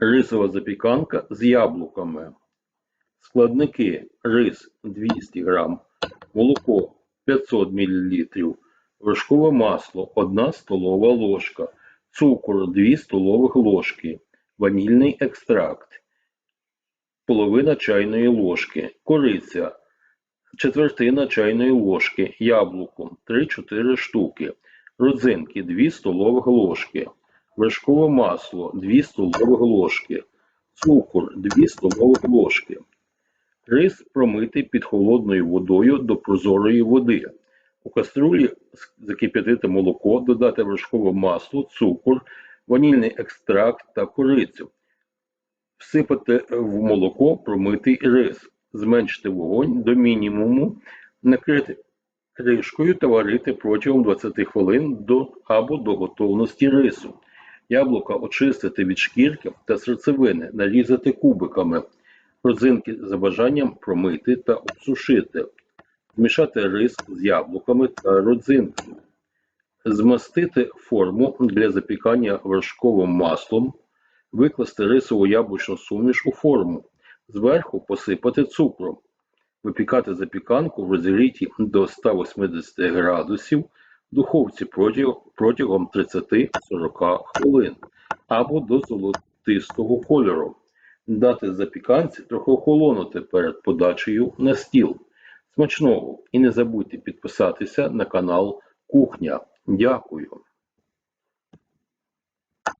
Рисова запіканка з яблуками. Складники: рис 200 г, молоко 500 мл, вершкове масло 1 столова ложка, цукор 2 столових ложки, ванільний екстракт, половина чайної ложки, кориця, четвертина чайної ложки, яблуко 3-4 штуки, родзинки 2 столових ложки, вершкове масло 2 столових ложки, цукор 2 столових ложки. Рис промити під холодною водою до прозорої води. У каструлі закип'ятити молоко, додати вершкове масло, цукор, ванільний екстракт та корицю. Всипати в молоко промитий рис, зменшити вогонь до мінімуму, накрити кришкою та варити протягом 20 хвилин до або до готовності рису. Яблука очистити від шкірки та серцевини, нарізати кубиками. Родзинки за бажанням промити та обсушити. Змішати рис з яблуками та родзинками. Змастити форму для запікання вершковим маслом. Викласти рисову яблучну суміш у форму. Зверху посипати цукром. Випікати запіканку в розігріті до 180 градусів духовці протягом, протягом 30-40 хвилин або до золотистого кольору. Дати запіканці трохи охолонути перед подачею на стіл. Смачного! І не забудьте підписатися на канал Кухня. Дякую!